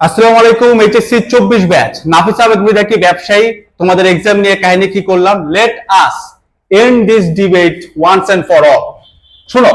আসসালামু আলাইকুম, এইচএসসি চব্বিশ ব্যাচ। নাফিস আহমেদ মিদা কি ব্যবসায়ী, তোমাদের এক্সাম নিয়ে কাহিনী কি করলাম? Let us end this debate once and for all শোনো,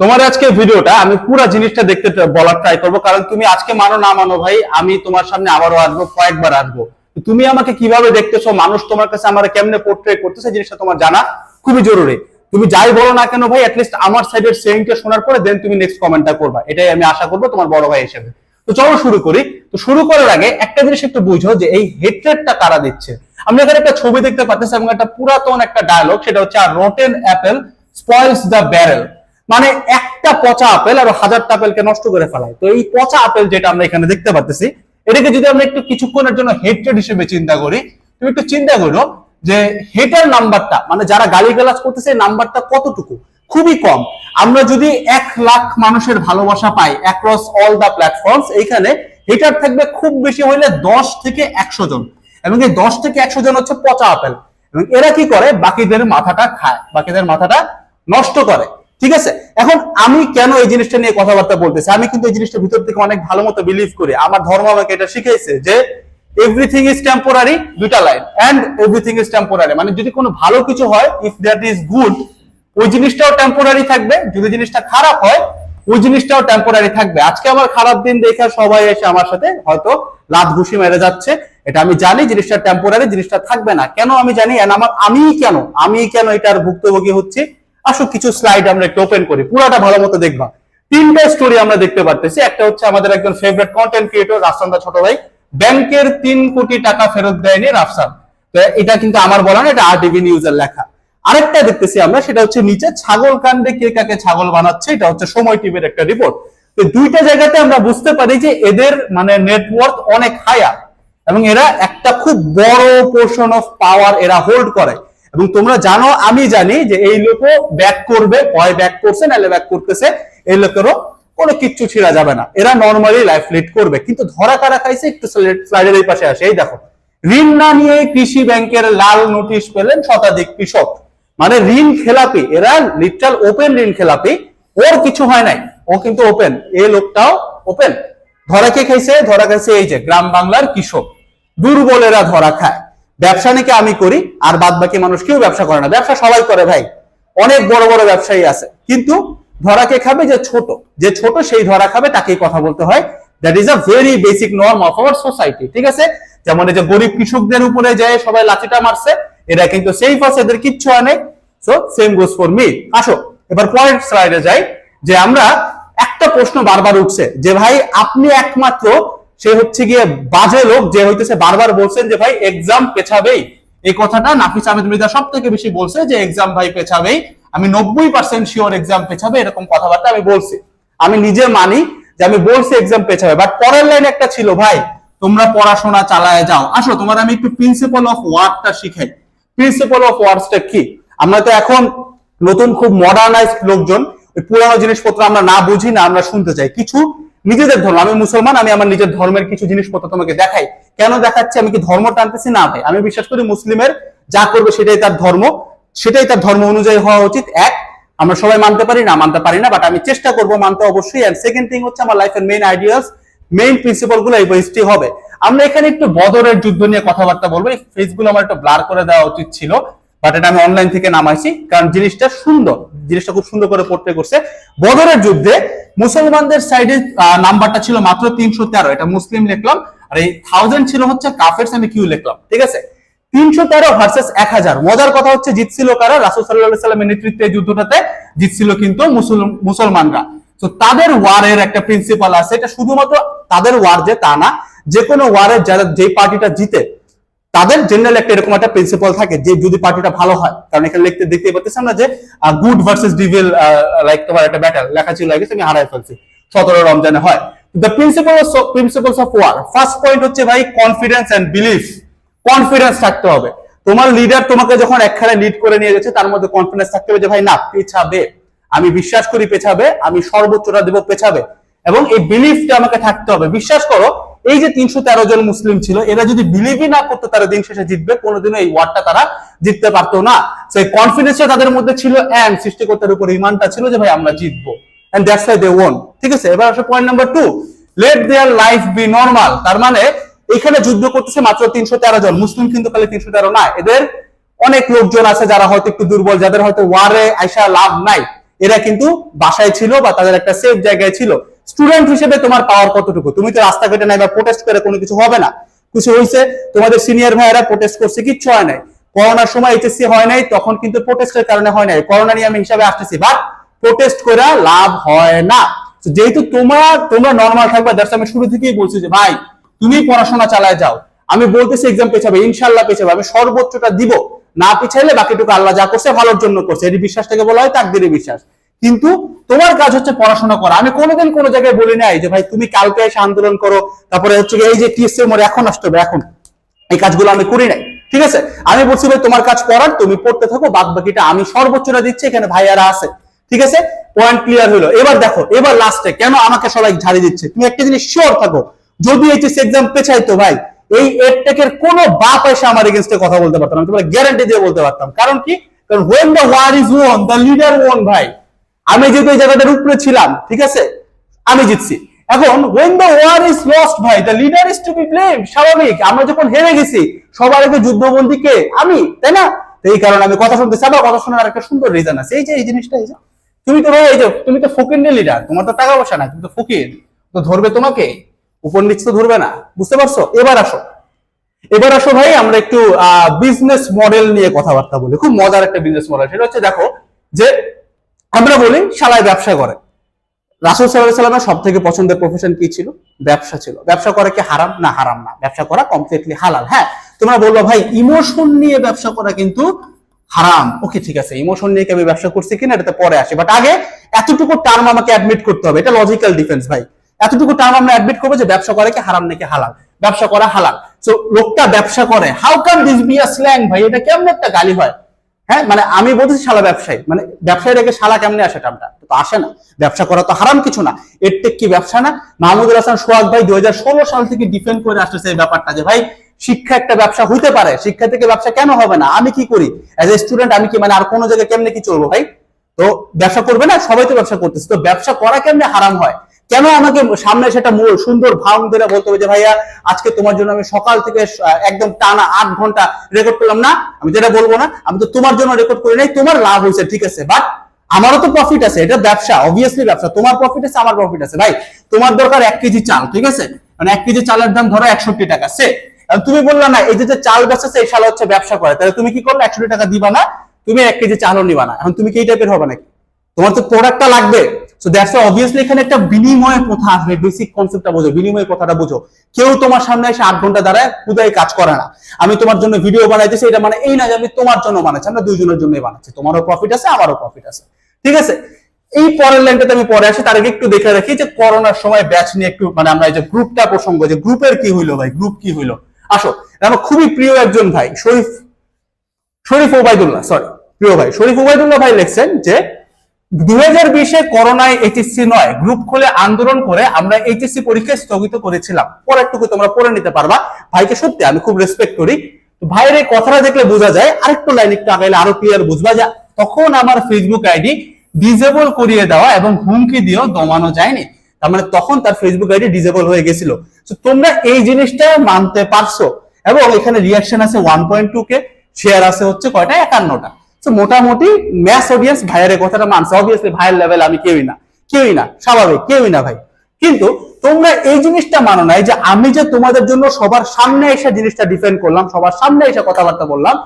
তোমার আজকে ভিডিওটা, আমি পুরো জিনিসটা দেখতে বলার ট্রাই করব, কারণ তুমি আজকে মানো না মানো ভাই, আমি তোমার সামনে আবারও আসব, কয়েকবার আসব। তুমি আমাকে কীভাবে দেখতেছো, মানুষ তোমার কাছে আমার কেমনে পোর্ট্রে করতেছে জিনিসটা তোমার জানা খুবই জরুরি। তুমি যাই বলো না কেন ভাই অ্যাটলিস্ট আমার সাইডের সেইংটা শোনার পরে দেন তুমি নেক্সট কমেন্টটা করবা। এটাই আমি আশা করব তোমার বড় ভাই হিসেবে। তো চলো শুরু করি। তো শুরু করার আগে একটা জিনিস একটু বুঝো যে এই হেট্রেডটা কারা দিচ্ছে? আমরা এখানে একটা ছবি দেখতে পাচ্ছি, এবং একটা পুরাতন একটা ডায়লগ সেটা হচ্ছে আর rotten apple spoils the barrel মানে একটা পচা আপেল আর হাজারটা আপেলকে নষ্ট করে ফেলায়। তো এই পচা আপেল যেটা আমরা এখানে দেখতে পাচ্ছি, এটাকে যদি আমরা একটু কিছুক্ষণের জন্য হেট্রেড হিসেবে চিন্তা করি, তুমি একটু চিন্তা করো যে হেটার নাম্বারটা মানে যারা গালি গালিগালাজ করতেছে নাম্বারটা কতটুকু? খুবই কম। আমরা যদি এক লাখ মানুষের ভালোবাসা পাই অ্যাক্রস অল দা প্ল্যাটফর্মস এইখানে হেটার থাকবে খুব বেশি হইলে দশ থেকে একশো জন। এবং এই দশ থেকে একশো জন হচ্ছে পচা আপেল। এবং এরা কি করে? বাকিদের মাথাটা খায়, বাকিদের মাথাটা নষ্ট করে। ঠিক আছে? এখন আমি কেন এই জিনিসটা নিয়ে কথাবার্তা বলতেছি? আমি কিন্তু এই জিনিসটা ভিতর থেকে অনেক ভালো মতো বিলিভ করি। আমার ধর্ম আমাকে এটা শিখাইছে যে এভরিথিং ইজ টেম্পোরারি দুইটা line and everything is temporary মানে যদি কোনো ভালো কিছু হয় ইফ দ্যাট ইজ গুড ওই জিনিসটাও টেম্পোরারি থাকবে, যদি জিনিসটা খারাপ হয়, ওই জিনিসটাও টেম্পোরারি থাকবে। আজকে আমার খারাপ দিন দেখে সবাই এসে আমার সাথে হয়তো লাভ ঘুষি মেরে যাচ্ছে। এটা আমি জানি, জিনিসটা টেম্পোরারি জিনিসটা থাকবে না। কেন আমি জানি? আমার, আমি কেন? আমি কেন এটার ভুক্তভোগী হচ্ছি? আসো কিছু স্লাইড আমরা একটু ওপেন করি। পুরাটা ভালো মতো দেখবা। তিনটা স্টোরি আমরা দেখতে পারতেছি। একটা হচ্ছে আমাদের একজন favourite content creator Rafsan the Choto Bhai ব্যাংকের তিন কোটি টাকা ফেরত দেয়নি রাফসান। এটা কিন্তু আমার বলা না, এটা আর টিভি নিউজের লেখা। আরেকটা দেখতেছি আমরা, সেটা হচ্ছে নিচে ছাগল কাণ্ডে কে কাকে ছাগল বানাচ্ছে, এটা হচ্ছে সময় টিভির একটা রিপোর্ট তো দুইটা জায়গাতে আমরা বুঝতে পারি যে এদের মানে নেটওয়ার্ক অনেক হায়ার এবং এরা একটা খুব বড় পোর্শন অফ পাওয়ার এরা হোল্ড করে। এবং তোমরা জানো, আমি জানি যে এই লোকও ব্যাক করবে হয় ব্যাক করছে, নাহলে ব্যাক করতেছে, এই লোকেরও কোনো কিচ্ছু ছিঁড়া যাবে না। এরা নর্মালি লাইফ লিড করবে। কিন্তু ধরা কারা খাইছে, একটু স্লাইডের এই পাশে আসে। এই দেখো, ঋণ না নিয়ে কৃষি ব্যাংকের লাল নোটিশ পেলেন শতাধিক কৃষক। মানে ঋণ খেলাপি, এরা লিটাল ওপেন ঋণ খেলাপি, ওর কিছু হয় নাই। ও কিন্তু ওপেন এই লোকটাও ওপেন ধরা কে খাইছে? ধরা খাইছে এই যে, গ্রাম বাংলার কৃষক। দুর্বলেরা ধরা খায়। ব্যবসা নাকি আমি করি, আর বাদ বাকি মানুষ কেউ ব্যবসা করে না। ব্যবসা সবাই করে ভাই। অনেক বড় বড় ব্যবসায়ী আছে। কিন্তু ধরা কে খাবে যে ছোট যে ছোট সেই ধরা খাবে, তাকেই কথা বলতে হয়। That is a very basic norm of our society ঠিক আছে? যেমন এই যে গরিব কৃষকদের উপরে যায় সবাই লাঠিটা মারছে, এরা কিন্তু সেফ আছে, এদের কিচ্ছু হয় so same goes for me আসো, এবার পয়েন্ট স্লাইডে যাই, যে আমরা একটা প্রশ্ন বারবার উঠছে, যে ভাই আপনি একমাত্র, সে হচ্ছে গিয়ে বাজে লোক, যে হইতেছে বারবার বলছেন যে ভাই এক্সাম পেছাবেই। এই কথাটা নাফিস আহমেদ মৃদা সব থেকে বেশি বলছে যে এক্সাম ভাই পেছাবেই। আমি নব্বই পার্সেন্ট শিওর এক্সাম পেছাবে, এরকম কথাবার্তা আমি বলছি। আমি নিজে মানি যে আমি বলছি এক্সাম পেছাবে বাট পরের লাইন একটা ছিল, ভাই, তোমরা পড়াশোনা চালায় যাও। আসো, তোমার আমি একটু প্রিন্সিপাল অফ ওয়ার্ডটা শিখাই। প্রিন্সিপাল অফ ওয়ার্ডসটা কি? আমরা তো এখন নতুন খুব মডার্নাইজ লোকজন, ওই পুরানো জিনিসপত্র আমরা না বুঝি না আমরা শুনতে চাই। কিছু নিজেদের ধর্ম, আমি মুসলমান, আমি আমার নিজের ধর্মের কিছু জিনিসপত্র তোমাকে দেখাই। কেন দেখাচ্ছি? আমি কি ধর্ম টানতেছি না ভাই, আমি বিশ্বাস করি মুসলিমের যা করবে সেটাই তার ধর্ম, সেটাই তার ধর্ম অনুযায়ী হওয়া উচিত। এক, আমরা সবাই মানতে পারি না, মানতে পারি না বাট আমি চেষ্টা করব মানতে অবশ্যই। এন্ড সেকেন্ড থিং হচ্ছে আমার লাইফের মেইন আইডিয়াস মেইন প্রিন্সিপালগুলো এই বইটি হবে। আমরা এখানে একটু বদরের যুদ্ধ নিয়ে কথাবার্তা বলব। এই ফেসগুলো আমার একটু ব্লার করে দেওয়া উচিত ছিল। বাট এটা আমি অনলাইন থেকে নামাইছি, কারণ জিনিসটা সুন্দর, জিনিসটা খুব সুন্দর করে পোর্ট্রে করছে। বদরের যুদ্ধে মুসলমানদের সাইডে নাম্বারটা ছিল মাত্র তিনশো তেরো, এটা মুসলিম লিখলাম, আর এই থাউজেন্ড ছিল হচ্ছে কাফের আমি কিউ লিখলাম, ঠিক আছে? তিনশো তেরো ভার্সেস এক হাজার, মজার কথা হচ্ছে জিতছিল কারা? রাসুল সাল্লাহ সাল্লামের নেতৃত্বে যুদ্ধটাতে জিতছিল কিন্তু মুসলম- মুসলমানরা। তো তাদের ওয়ারের একটা প্রিন্সিপাল আছে, এটা শুধুমাত্র তাদের ওয়ার যে তা না যে কোনো ওয়ারের যারা যে পার্টিটা জিতে তাদের জেনারেল একটা এরকম একটা প্রিন্সিপাল থাকে যে যদি পার্টিটা ভালো হয়, কারণ এখানে লিখতে দেখতে পাচ্ছি আমরা যে গুড ভার্সেস ডিভিল লাইক তোমার একটা ব্যাটল লেখা ছিল আগে আমি হারাই ফেলছি। সতেরো রমজানে হয়। The principle principles of war first point হচ্ছে ভাই কনফিডেন্স এন্ড বিলিফ কনফিডেন্স থাকতে হবে। তোমার লিডার তোমাকে যখন একখানে লিড করে নিয়ে গেছে, তার মধ্যে কনফিডেন্স থাকতে হবে যে ভাই না, পেছাবে। আমি বিশ্বাস করি পেছাবে, আমি সর্বোচ্চটা দেব পেছাবে। এবং এই বিলিফটা আমাকে থাকতে হবে। বিশ্বাস করো এই যে তিনশো তেরো জন মুসলিম ছিল, এরা যদি বিলিভই না করতো তারা দিন শেষে জিতবে, কোনোদিনও এই ওয়ার্ডটা তারা জিততে পারতো না। সেই কনফিডেন্সটা তাদের মধ্যে ছিল এন্ড সৃষ্টিকর্তার উপর ইমানটা ছিল যে, ভাই, আমরা জিতবো। এন্ড দ্যাটস দে ওন ঠিক আছে? এবার আসে point number two let their life be normal তার মানে এখানে যুদ্ধ করতেছে মাত্র তিনশো তেরো জন। মুসলিম কিন্তু খালি তিনশো তেরো না। এদের অনেক লোকজন আছে যারা হয়তো একটু দুর্বল, যাদের হয়তো ওয়ারে আইসা লাভ নাই। এরা কিন্তু বাসায় ছিল বা তাদের একটা সেফ জায়গায় ছিল। স্টুডেন্ট হিসেবে তোমার পাওয়ার কতটুকু? তুমি তো রাস্তাঘাটে নাই বা প্রোটেস্ট করে কোনো কিছু হবে না। কিছু হয়েছে, তোমাদের সিনিয়র ভাইয়েরা প্রোটেস্ট করছে, কিচ্ছু হয় নাই। করোনার সময় এইচএসসি হয় নাই, তখন কিন্তু প্রোটেস্টের কারণে হয় নাই। করোনা নিয়ে আমি হিসাবে আসতেছি বাট প্রোটেস্ট করে লাভ হয় না। যেহেতু তোমার, তোমরা নর্মাল থাকবে দ্যাটস আমি শুরু থেকেই বলছি যে, ভাই, তুমি পড়াশোনা চালায় যাও। আমি বলতেছি এক্সাম পেছাবে ইনশাল্লাহ পেছাবে। আমি সর্বোচ্চটা দিব। না পিছাইলে বাকিটুকু আল্লাহ যা করছে, ভালোর জন্য করছে। এটি বিশ্বাসটাকে বলা হয়, তাকদিরে বিশ্বাস। কিন্তু তোমার কাজ হচ্ছে পড়াশোনা করা। আমি কোনোদিন কোনো জায়গায় বলি নাই যে, ভাই, তুমি কালকে এসে আন্দোলন করো। তারপরে হচ্ছে এই যে টিএসসি মোড় এখন আসতে হবে, এখন। এই কাজগুলো আমি করি নাই। ঠিক আছে? আমি বলছি, ভাই, তোমার কাজ করার তুমি পড়তে থাকো বাদ বাকিটা আমি সর্বোচ্চটা দিচ্ছি, এখানে ভাইয়ারা আছে। ঠিক আছে? পয়েন্ট ক্লিয়ার হলো। এবার দেখো, এবার লাস্টে কেন আমাকে সবাই ঝাড়ি দিচ্ছে? তুমি একটা জিনিস শিওর থাকো, যদি এইচএস এক্সাম পেছাইতো, ভাই, এই এডটেকের কোন বাপ এসে আমার এগেনস্টে কথা বলতে পারতাম আমি তোমার গ্যারান্টি দিয়ে বলতে পারতাম। কারণ কি? কারণ when the war is won the leader won ভাই। আমি যেহেতু এই জায়গাটার উপরে ছিলাম, ঠিক আছে? আমি জিতছি। এখন when the war is lost ভাই the leader is to be blame স্বাভাবিক। আমরা যখন হেরে গেছি, সবার আগে যুদ্ধবন্দী কে? আমি, তাই না? এই কারণে আমি কথা শুনতে চাই কথা শোনার একটা সুন্দর রিজন আছে। এই যে, এই জিনিসটা, এই যে, তুমি তো ভাই, এই যে, তুমি তো ফকির লিডার তোমার তো টাকা পয়সা না তুমি তো ফকির। তো ধরবে তোমাকে? উপর নিচ তো ধরবে না, বুঝতে পারছ? এবার আসো। এবার আসো ভাই, আমরা একটু বিজনেস মডেল নিয়ে কথাবার্তা বলি। খুব মজার একটা বিজনেস মডেল সেটা হচ্ছে, দেখো, যে আমরা বলি, শালায় ব্যবসা করে। রাসুল সাল্লাহ সাল্লামের সব থেকে পছন্দের প্রফেশন কি ছিল? ব্যবসা ছিল। ব্যবসা করা কি হারাম? না হারাম না। ব্যবসা করা কমপ্লিটলি হালাল। হ্যাঁ তোমরা বলব, ভাই ইমোশন নিয়ে ব্যবসা করা কিন্তু হারাম। ওকে, ঠিক আছে। ইমোশন নিয়ে কি আমি ব্যবসা করছি কিনা এটাতে পরে আসে। বাট আগে এতটুকু টার্ম আমাকে অ্যাডমিট করতে হবে। এটা লজিক্যাল ডিফেন্স ভাই। এতটুকু টার্ম আমরা অ্যাডমিট করব যে ব্যবসা করে কি হারাম নাকি হালাল? ব্যবসা করা হালাল। সো লোকটা ব্যবসা করে। How come this be a slang ভাই? এটা কেমন একটা গালি হয়? হ্যাঁ মানে আমি বলতেছি শালা ব্যবসায়ী। মানে ব্যবসায়ী রেখে শালা কেমনে আসে টামটা তো আসে না। ব্যবসা করা তো হারাম কিছু না। এর টেক কি ব্যবসা না? মাহমুদুল হাসান, সোহাগ ভাই দু হাজার ষোলো সাল থেকে ডিফেন্ড করে আসতেছে এই ব্যাপারটা যে, ভাই, শিক্ষা একটা ব্যবসা হইতে পারে। শিক্ষা থেকে ব্যবসা কেন হবে না? আমি কি করি? এজ এ স্টুডেন্ট আমি কি মানে আর কোনো জায়গায় কেমনে কি চলবো ভাই? তো ব্যবসা করবে না, সবাই তো ব্যবসা করতেছে। তো ব্যবসা করা কেমনে হারাম হয়? কেন আমাকে সামনে সেটা মূল সুন্দর ভাঙ ধরে বলতে হবে যে, ভাইয়া, আজকে তোমার জন্য আমি সকাল থেকে একদম টানা আট ঘণ্টা রেকর্ড করলাম। না, আমি যেটা বলব না, আমি তো তোমার জন্য রেকর্ড করি নাই, তোমার লাভ হয়েছে, ঠিক আছে। বাট আমারও তো প্রফিট আছে, এটা ব্যবসা অবভিয়াসলি ব্যবসা। তোমার প্রফিট আছে, আমার প্রফিট আছে। ভাই, তোমার দরকার এক কেজি চাল, ঠিক আছে? মানে এক কেজি চালের দাম ধরো একষট্টি টাকা, সে। তুমি বললা না, এই যে চাল বেচেছে এই সাল হচ্ছে ব্যবসা করে, তাহলে তুমি কি করলে? একষট্টি টাকা দিবা না, তুমি এক কেজি চালও নিবা না। এখন তুমি কি এই টাইপের হবে নাকি? তোমার তো প্রোডাক্টটা লাগবে। সো দ্যাটস অবভিয়াসলি এখানে একটা বিনিময় প্রথা আসবে বেসিক কনসেপ্টটা বোঝো, বিনিময় কথাটা বোঝো। কেউ তোমার সামনে এসে আট ঘণ্টা দাঁড়ায় খুদাই কাজ করে না। আমি তোমার জন্য ভিডিও বানাইতেছি, এটা মানে এই না যে আমি তোমার জন্য বানাচ্ছি, আমরা দুইজনের জন্যই বানাচ্ছি। তোমারও প্রফিট আছে, আমারও প্রফিট আছে। ঠিক আছে? এই পরের লাইনটাতে আমি পরে আসি, তার আগে একটু দেখে রাখি যে করোনার সময় ব্যাচ নিয়ে একটু মানে আমরা এই যে গ্রুপটা প্রসঙ্গ, যে গ্রুপের কি হইল ভাই গ্রুপ কি হইল? আসো, আমার খুবই প্রিয় একজন ভাই, শরীফ শরীফ ওবায়দুল্লাহ সরি প্রিয় ভাই, শরীফ ওবায়দুল্লাহ ভাই লিখছেন যে দুই হাজার বিশে করোনায় এইচএসসি নয় গ্রুপ খুলে আন্দোলন করে আমরা এইচএসসি পরীক্ষা স্থগিত করেছিলাম। পরেরটুকু তোমরা পড়ে নিতে পারবা। ভাইকে সত্যি আমি খুব রেসপেক্ট করি। ভাইয়ের এই কথাটা দেখলে বোঝা যায়, আরেকটু লাইন একটু আগাইলে আরও ক্লিয়ার বুঝবা যে তখন আমার ফেসবুক আইডি ডিজেবল করিয়ে দেওয়া এবং হুমকি দিয়েও দমানো যায়নি। তার মানে তখন তার ফেসবুক আইডি ডিজেবল হয়ে গেছিল। তো তোমরা এই জিনিসটা মানতে পারছ। এবং এখানে রিয়াকশন আছে one point two K share আছে হচ্ছে কয়টা? একান্নটা। তো মোটামুটি ম্যাস অডিয়েন্স ভাইয়ের কথাটা মানছে। অবভিয়াসলি ভাইয়ের লেভেল আমি কেউই না। কেউই না, স্বাভাবিক, কেউই না ভাই। কিন্তু তোমরা এই জিনিসটা মানো নাই যে আমি যে তোমাদের জন্য সবার সামনে এসে জিনিসটা ডিফেন্ড করলাম, সবার সামনে এসে কথাবার্তা বললাম,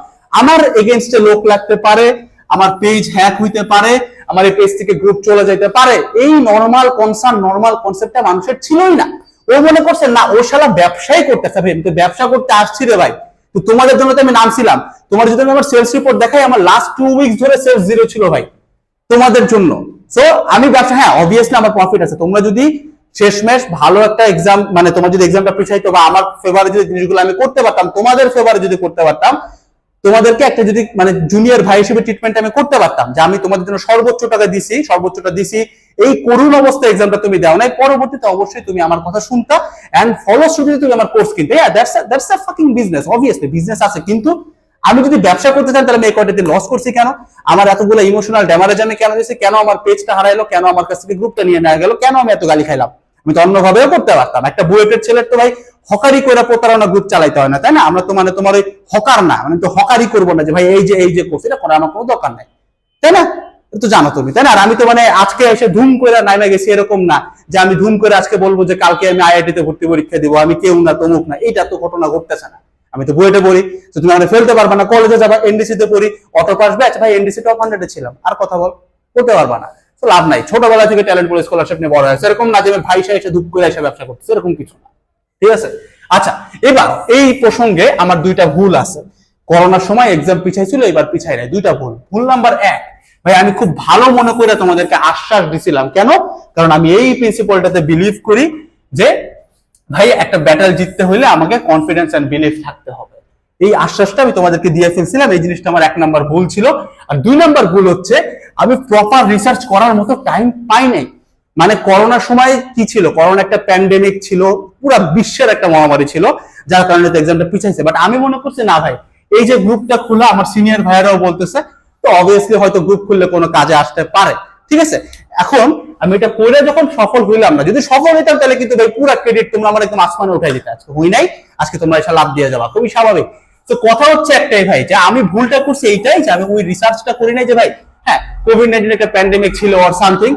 আমার এগেনস্টে লোক লাগতে পারে, আমার পেজ হ্যাক হইতে পারে, আমার এই পেজ থেকে গ্রুপ চলে যেতে পারে। এই নর্মাল কনসার্ন নর্মাল কনসেপ্টটা মানুষের ছিলই না। ও মনে করছে, না, ও শালা ব্যবসাই করতেছে ভাই ব্যবসা করতে আসছি রে ভাই। তো তোমাদের জন্য তো আমি নামছিলাম। তোমার যদি আমি আমার সেলস রিপোর্ট দেখাই, আমার লাস্ট টু উইকস ধরে সেলস জিরো ছিল ভাই, তোমাদের জন্য। সো আমি ব্যবসা হ্যাঁ অবভিয়াসলি আমার প্রফিট আছে। তোমরা যদি শেষমেশ ভালো একটা এক্সাম মানে তোমার যদি এক্সামটা পিছাইতো বা আমার ফেভারে যদি জিনিসগুলো আমি করতে পারতাম, তোমাদের ফেভারে যদি করতে পারতাম তোমাদেরকে একটা যদি মানে জুনিয়র ভাই হিসেবে ট্রিটমেন্ট আমি করতে পারতাম, যে আমি তোমাদের জন্য সর্বোচ্চ টাকা দিছি, সর্বোচ্চটা দিছি, এই করুণ অবস্থা এক্সামটা তুমি দাও। নাই, পরবর্তীতে অবশ্যই তুমি আমার কথা শুনতা এন্ড ফলো যদি তুমি আমার কোর্স কিনতে। হ্যাঁ that's that's a fucking business obviously business আছে, কিন্তু আমি যদি ব্যবসা করতে চাই, তাহলে আমি এই কয়টাতে লস করছি কেন? আমার এতগুলো ইমোশনাল ড্যামারেজ আমি কেন দিয়েছি কেন আমার পেজটা হারাইলো? কেন আমার কাছ থেকে গ্রুপটা নিয়ে নেওয়া গেল? কেন আমি এত গালি খাইলাম? আমি তো অন্যভাবেও করতে পারতাম। একটা বুয়েটের ছেলের তো ভাই হকারি করে প্রতারণা গ্রুপ চালাইতে হয় না, তাই না? আমরা তো মানে তোমার ওই হকার না মানে তো হকারি করব না যে ভাই এই যে এই যে করছে, এটা করার আমার কোনো দরকার নাই। তাই না? তো জানো তুমি, তাই না? আর আমি তো মানে আজকে এসে ধুম করে নামে গেছি এরকম না যে আমি ধুম করে আজকে বলব যে কালকে আমি আইআইটি তে ভর্তি পরীক্ষা দিব, আমি কেউ না, তমুক না এটা তো ঘটনা ঘটতেছে না। আমি তো বুয়েটে পড়ি, তো তুমি আমাকে ফেলতে পারবা না, কলেজে যাবা এনডিসি তে পড়ি অটো পাস ব্যাচ ভাই এনডিসি টপ হান্ড্রেডে ছিলাম, আর কথা বল করতে পারবা না। তো লাভ নাই। ছোটবেলা থেকে ট্যালেন্ট বলে স্কলারশিপ নিয়ে বড় হয়েছে এরকম না যে ভাই সাহেব এসে ধূপ করে এসে ব্যবসা করতেছে, এরকম কিছু না। ঠিক আছে? আচ্ছা এবার এই প্রসঙ্গে আমার দুইটা ভুল আছে। করোনার সময় এক্সাম পিছাই ছিল এবার পিছাই নাই। দুইটা ভুল। ভুল নাম্বার এক। ভাই, আমি খুব ভালো মনে করে তোমাদেরকে আশ্বাস দিছিলাম। কেন? কারণ আমি এই প্রিন্সিপালটাতে বিলিভ করি যে, ভাই, একটা ব্যাটেল জিততে হলে আমাকে কনফিডেন্স এন্ড বিলিভ থাকতে হবে। এই আশ্বাসটা আমি তোমাদেরকে দিয়ে ফেলছিলাম, এই জিনিসটা আমার এক নাম্বার ভুল ছিল। আর দুই নাম্বার ভুল হচ্ছে, আমি প্রপার রিসার্চ করার মতো টাইম পাই নাই। মানে করোনার সময় কি ছিল? করোনা একটা প্যান্ডেমিক ছিল, পুরো বিশ্বের একটা মহামারী ছিল, যার কারণে তো এক্সামটা পিছাইছে। বাট আমি মনে করছি, না ভাই, এই যে গ্রুপটা খোলা আমার সিনিয়র ভাইয়েরাও বলতেছে, তো অবভিয়াসলি হয়তো গ্রুপ খুললে কোনো কাজে আসতে পারে। ঠিক আছে? এখন আমি এটা করে যখন সফল হইলাম না, যদি সফল হইতাম, তাহলে কিন্তু ভাই পুরো ক্রেডিট তোমরা আমার একদম আসমানে উঠাই দিতে। আজকে হই নাই, আজকে তোমরা এসে লাভ দিয়ে যাবা। খুবই স্বাভাবিক। তো কথা হচ্ছে একটাই ভাই, যে আমি ভুলটা করছি এইটাই যে আমি ওই রিসার্চটা করি নাই যে ভাই হ্যাঁ কোভিড নাইন্টিন একটা প্যান্ডেমিক ছিল অর সামথিং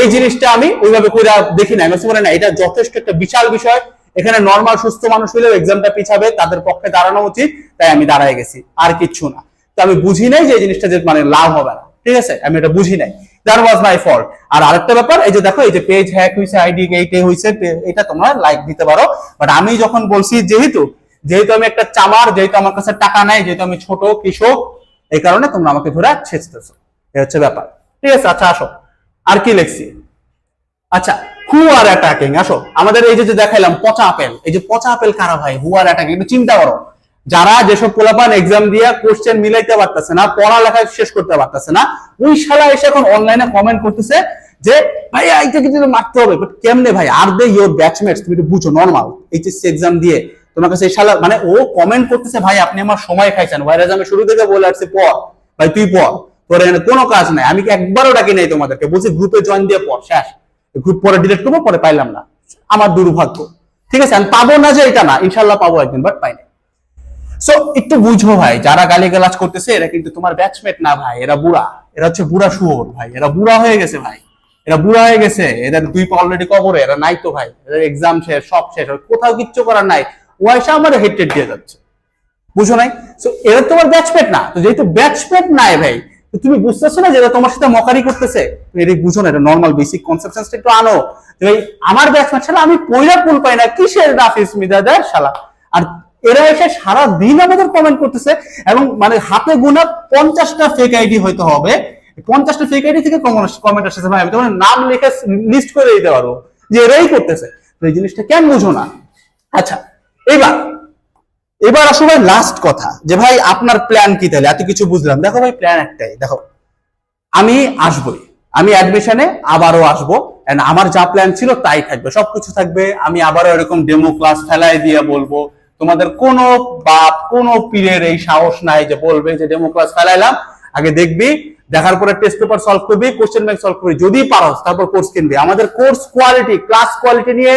এই জিনিসটা আমি ওইভাবে করে দেখি না আমি না, এটা যথেষ্ট একটা বিশাল বিষয়। এখানে নর্মাল সুস্থ মানুষ হলেও এক্সামটা পিছাবে, তাদের পক্ষে দাঁড়ানো উচিত, তাই আমি দাঁড়ায় গেছি, আর কিচ্ছু না। তো আমি বুঝি নাই যে এই জিনিসটা যে মানে লাভ হবে না, ঠিক আছে? আমি এটা বুঝি নাই। দ্যাট ওয়াজ মাই ফল্ট আর আরেকটা ব্যাপার, এই যে দেখো, এই যে পেজ হ্যাক হয়েছে আইডি এইটে হয়েছে এটা তোমরা লাইক দিতে পারো। বাট আমি যখন বলছি, যেহেতু যেহেতু আমি একটা চামার, যেহেতু আমার কাছে টাকা নাই, যেহেতু আমি ছোট কৃষক, এই কারণে তোমরা আমাকে ধরে ছেচতেছো। এই হচ্ছে ব্যাপার। ঠিক আছে আচ্ছা আসো। আর কি লিখছি? আচ্ছা হু আর অ্যাটাকিং আসো, আমাদের এই যে দেখাইলাম, পচা আপেল। এই যে পচা আপেল কারা ভাই? হু আর অ্যাটাকিং একটু চিন্তা করো। যারা যেসব পোলাপান এক্সাম দিয়ে কোশ্চেন মিলাইতে পারতেছে না, পড়ালেখা শেষ করতে পারতেছে না, ওই শালা এসে এখন অনলাইনে কমেন্ট করতেছে যে, ভাই, এইটা কিন্তু মারতে হবে বাট কেমনে ভাই? আর দে ইয়োর ব্যাচমেটস তুমি বুঝো নর্মাল এইচএসসি এক্সাম দিয়ে। তোমার কাছে শালা মানে ও কমেন্ট করতেছে, ভাই, আপনি আমার সময় খাইছেন। ভাইরাজ আমি শুরু থেকে বলে আসছি পড় ভাই, তুই পড় তোর এখানে কোনো কাজ নাই। আমি একবারও ডাকি নাই তোমাদেরকে? বলছি গ্রুপে জয়েন দিয়ে পড় শেষ। গ্রুপ পরে ডিলিট করব, পরে পাইলাম না। আমার দুর্ভাগ্য। ঠিক আছে, আমি পাবো না যে এটা না ইনশাল্লাহ পাবো একদিন বাট পাইনি। সো একটু বুঝো ভাই, যারা গালিগালাজ করতেছে, এরা কিন্তু তোমার ব্যাচমেট না ভাই, এরা বুড়া। এরা হচ্ছে বুড়া শুয়োর ভাই, এরা বুড়া হয়ে গেছে ভাই। এরা বুড়া হয়ে গেছে, এদের দুই পা অলরেডি কবরে এরা নাই তো ভাই। এদের এক্সাম শেষ, সব শেষ কোথাও কিচ্ছু করার নাই। ওয়াইসা আমার হেডটেড দিয়ে যাচ্ছে। বুঝো নাই? সো এরা তোমার ব্যাচমেট না। তো যেহেতু ব্যাচমেট নাই ভাই, তো তুমি বুঝতেছো না যে এরা তোমার সাথে মকারি করতেছে? এটা বুঝো না, এটা নর্মাল বেসিক কনসেপশনটা একটু আনো। ভাই, আমার ব্যাচমেট ছাড়া আমি পয়লা ফুল পাই না, কিসের নাফিস মিদাদার শালা? আর এরা এসে সারা দিন আমাদের কমেন্ট করতেছে এবং মানে হাতে গোনা পঞ্চাশটা ফেক আইডি হয়তো হবে। পঞ্চাশটা ফেক আইডি থেকে কমেন্ট আসতেছে ভাই, আমি তোমার নাম লিখে লিস্ট করে দিতে পারব যে এরাই করতেছে। তো এই জিনিসটা কেন বুঝো না? আচ্ছা এবার এবার আসলে লাস্ট কথা, যে ভাই আপনার প্ল্যান কি তাহলে? এত কিছু বুঝলাম। দেখো ভাই প্ল্যান একটাই, দেখো। আমি আসবই, আমি অ্যাডমিশনে আবারও আসব আমার যা প্ল্যান ছিল তাই থাকবে, সবকিছু থাকবে। আমি আবারও এরকম ডেমো ক্লাস ফেলাই দিয়ে বলব, তোমাদের কোনো বাপ, কোনো পীরের এই সাহস নাই যে বলবে যে ডেমো ক্লাস ফেলাইলাম। আগে দেখবি, দেখার পরে টেস্ট পেপার সলভ করবি কোশ্চেন ব্যাংক সলভ করবি, যদি পারো, তারপর কোর্স কিনবি। আমাদের কোর্স কোয়ালিটি ক্লাস কোয়ালিটি নিয়ে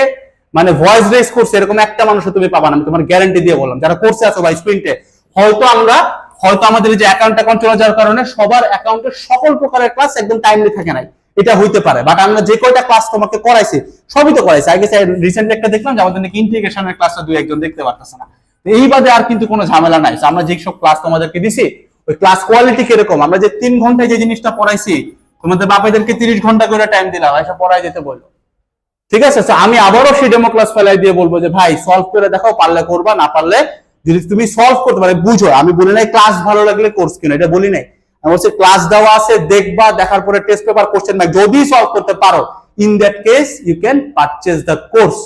মানে ভয়েস রেস করছে এরকম একটা মানুষ তুমি পাবা না, আমি তোমার গ্যারান্টি দিয়ে বললাম। যারা কোর্সে আছো বা স্প্রিন্টে হয়তো আমরা, হয়তো আমাদের যে অ্যাকাউন্ট অ্যাকাউন্ট চলে যাওয়ার কারণে সবার অ্যাকাউন্টে সকল প্রকারের ক্লাস একদম টাইমলি থাকে নাই। এটা হইতে পারে বাট আমরা যে কয়টা ক্লাস তোমাকে করাইছি, সবই তো করাইছি। আগে রিসেন্টলি একটা দেখলাম যে আমাদের নাকি ইন্টিগ্রেশনের ক্লাসটা দুই একজন দেখতে পারতেছে না। এই বাদে আর কিন্তু কোনো ঝামেলা নাই। আমরা যেসব ক্লাস তোমাদেরকে দিছি, ওই ক্লাস কোয়ালিটি কীরকম? আমরা যে তিন ঘন্টায় যে জিনিসটা পড়াইছি, তোমাদের বাপেদেরকে তিরিশ ঘণ্টা করে টাইম দিলাম, এসব পড়াই যেতে বলল। ঠিক আছে? আমি আবারও সেই ডেমো ক্লাস ফেলাই দিয়ে বলব যে, ভাই সলভ করে দেখো পারলে করবা, না পারলে যদি তুমি সলভ করতে পারে বুঝো, আমি বলি নাই ক্লাস ভালো লাগলে কোর্স কিনো, এটা বলি নাই। আমি বলছি ক্লাস দেওয়া আছে, দেখবা, দেখার পরে টেস্ট পেপার কোশ্চেন ব্যাংক যদি সলভ করতে পারো in that case you can purchase the course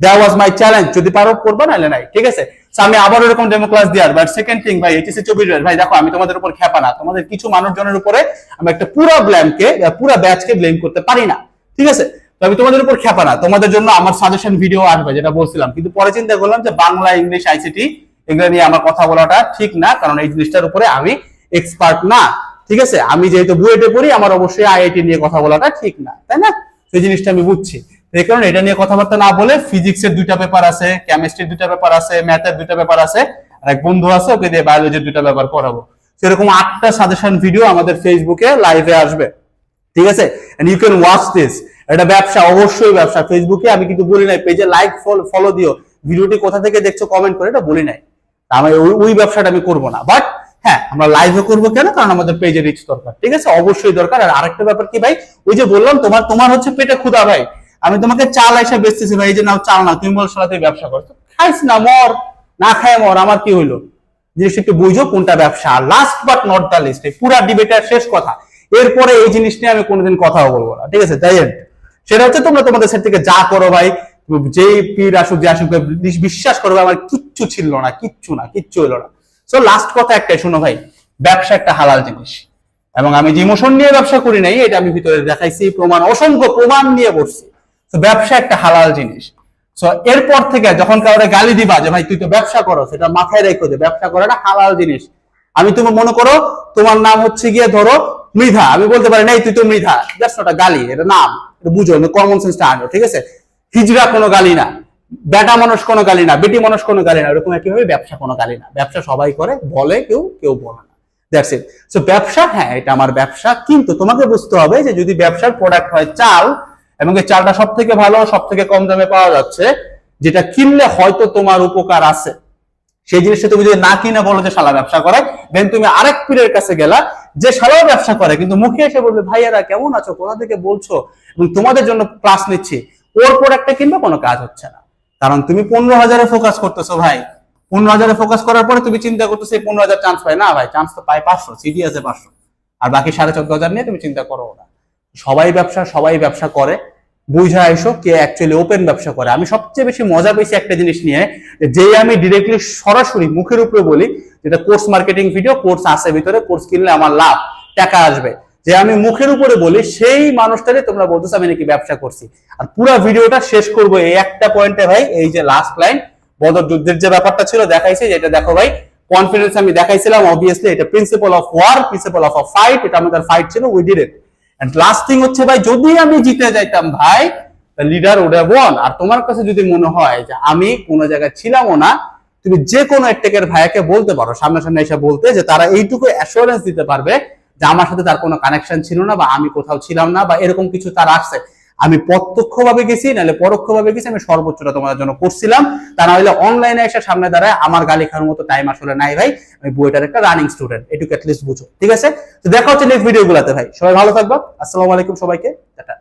that was my challenge যদি পারো, করবা, নাহলে নাই, ঠিক আছে? আমি আবার এরকম ডেমো ক্লাস দিয়ার বাট সেকেন্ড থিং ভাই এইচএসসি চব্বিশ ভাই, দেখো, আমি তোমাদের উপর খেপা না, তোমাদের কিছু মানুষজনের উপরে আমি একটা পুরো ব্ল্যামকে পুরো ব্যাচকে ব্লেম করতে পারি না, ঠিক আছে? তো আমি তোমাদের উপর খেপা না, তোমাদের জন্য আমার সাজেশন ভিডিও আসবে, যেটা বলছিলাম। কিন্তু পরে চিন্তা করলাম যে বাংলা, ইংলিশ আইসিটি এগুলো নিয়ে আমার কথা বলাটা ঠিক না, কারণ এই জিনিসটার উপরে আমি এক্সপার্ট না। ঠিক আছে? আমি যেহেতু বুয়েটে পড়ি, আমার অবশ্যই আইআইটি নিয়ে কথা বলাটা ঠিক না, তাই না? সেই জিনিসটা আমি বুঝছি। এই কারণে এটা নিয়ে কথাবার্তা না বলে ফিজিক্সের দুইটা পেপার আছে কেমিস্ট্রির দুইটা পেপার আছে ম্যাথের দুইটা পেপার আছে, আর এক বন্ধু আছে, ওকে দিয়ে বায়োলজির দুইটা পেপার করাবো সেরকম আটটা সাজেশন ভিডিও আমাদের ফেসবুকে লাইভে আসবে। ঠিক আছে? And you can watch this এটা ব্যবসা, অবশ্যই ব্যবসা। ফেসবুকে আমি কিন্তু বলি নাই পেজে লাইক ফলো দিও। ভিডিওটি কোথা থেকে দেখছ কমেন্ট করে এটা বলি নাই। আমি ওই ওই ব্যবসাটা আমি করব না। বাট হ্যাঁ আমরা লাইভে করব কেন? কারণ আমাদের পেজে রিচ দরকার, ঠিক আছে? অবশ্যই দরকার। আর আরেকটা ব্যাপার কি ভাই? ওই যে বললাম তোমার তোমার হচ্ছে পেটে ক্ষুধা ভাই। আমি তোমাকে চাল এসে বেচতেছি ভাই, এই যে নাও চাল না তুমি বল সাথে ব্যবসা করছ। খাইস না, মর। না খায় মর, আমার কি হইল? জিনিসটা একটু বুঝো কোনটা ব্যবসা। Last but not the least পুরা ডিবেটের শেষ কথা। এরপরে এই জিনিস নিয়ে আমি কোনোদিন কথাও বলব না, ঠিক আছে? তাই সেটা হচ্ছে তোমরা তোমাদের সাইড থেকে যা করো ভাই, যেই পীর আসুক, যে আসুক বিশ্বাস করো আমার কিচ্ছু ছিল না, কিচ্ছু না, কিচ্ছু হলো না। সো লাস্ট কথা একটাই, শোনো ভাই, ব্যবসা একটা হালাল জিনিস। এবং আমি যে ইমোশন নিয়ে ব্যবসা করি নাই, এটা আমি ভিতরে দেখাইছি, প্রমাণ, অসংখ্য প্রমাণ নিয়ে বসছি তো ব্যবসা একটা হালাল জিনিস। সো এরপর থেকে যখন কাউরে গালি দিবা যে ভাই, তুই তো ব্যবসা করো, সেটা মাথায় রেখো যে ব্যবসা করাটা হালাল জিনিস। আমি তুমি মনে করো তোমার নাম হচ্ছে গিয়ে ধরো মৃধা। আমি বলতে পারি, নাই, তুই তো মৃধা জাস্ট ওটা গালি, এটা নাম। বুঝো কমন সেন্সটা আনো, ঠিক আছে? হিজড়া কোনো গালি না, বেটা মানুষ কোনো গালি না, বেটি মানুষ কোনো গালি না, এরকম একইভাবে ব্যবসা কোনো গালি না। ব্যবসা সবাই করে, বলে কেউ কেউ বলে না। দ্যাটস ইট সো ব্যবসা হ্যাঁ এটা আমার ব্যবসা, কিন্তু তোমাকে বুঝতে হবে যে যদি ব্যবসার প্রোডাক্ট হয় চাল, এবং এই চালটা সব থেকে ভালো সব থেকে কম দামে পাওয়া যাচ্ছে, যেটা কিনলে হয়তো তোমার উপকার আছে। সেই জিনিসটা তুমি যদি না কিনে বলো যে শালা ব্যবসা করে দেন তুমি আরেক পীরের কাছে গেলা যে শালাও ব্যবসা করে, কিন্তু মুখে এসে বলবে, ভাইয়ারা, কেমন আছো? কোথা থেকে বলছো? এবং তোমাদের জন্য ক্লাস নিচ্ছি। ওর প্রোডাক্টটা কিনবে, কোনো কাজ হচ্ছে না। কারণ তুমি পনেরো হাজারে ফোকাস করতেছো ভাই। পনেরো হাজারে ফোকাস করার পরে তুমি চিন্তা করতেছো, এই পনেরো হাজার চান্স পাই না ভাই চান্স তো পায় পাঁচশো সিডি আছে পাঁচশো। আর বাকি সাড়ে চোদ্দ হাজার নিয়ে তুমি চিন্তা করো না। সবাই ব্যবসা সবাই ব্যবসা করে। বুঝা এসো কে অ্যাকচুয়ালি ওপেন ব্যবসা করে। আমি সবচেয়ে বেশি মজা পেয়েছি একটা জিনিস নিয়ে, যে আমি ডিরেক্টলি সরাসরি মুখের উপরে বলি, যেটা কোর্স মার্কেটিং ভিডিও কোর্স আছে ভিতরে কোর্স কিনলে আমার লাভ, টাকা আসবে। যে আমি মুখের উপরে বলি, সেই মানুষটারে তোমরা বলতেছো, আমি নাকি ব্যবসা করছি। আর পুরো ভিডিওটা শেষ করব এই একটা পয়েন্টে ভাই, এই যে লাস্ট লাইন বদর যুদ্ধের যে ব্যাপারটা ছিল, দেখাইছে, যেটা দেখো ভাই কনফিডেন্স আমি দেখাইছিলাম অবভিয়াসলি এটা principle of war principle of a fight এটা আমাদের ফাইট ছিল we did it and last thing হচ্ছে ভাই, যদি আমি জিতে যাইতাম ভাই লিডার উড বল আর তোমার কাছে যদি মনে হয় যে আমি কোনো জায়গায় ছিলামও না, তুমি যে কোনো একটেকের ভাইয়াকে বলতে পারো, সামনাসামনি এসে বলতে যে তারা এইটুকু অ্যাসুরেন্স দিতে পারবে যে আমার সাথে তার কোনো কানেকশন ছিল না বা আমি কোথাও ছিলাম না বা এরকম কিছু তার আসছে। আমি প্রত্যক্ষভাবে গেছি, নাহলে পরোক্ষভাবে গেছি, আমি সর্বোচ্চটা তোমাদের জন্য করছিলাম। তা না হলে অনলাইনে এসে সামনে দাঁড়ায় আমার গালি খাওয়ার মতো টাইম আসলে নাই ভাই। আমি বইটার একটা রানিং স্টুডেন্ট এটুকু অ্যাটলিস্ট বুঝো, ঠিক আছে? তো দেখা হচ্ছে নেক্সট ভিডিও গুলাতে ভাই। সবাই ভালো থাকবা, আসসালামু আলাইকুম সবাইকে, টাটা।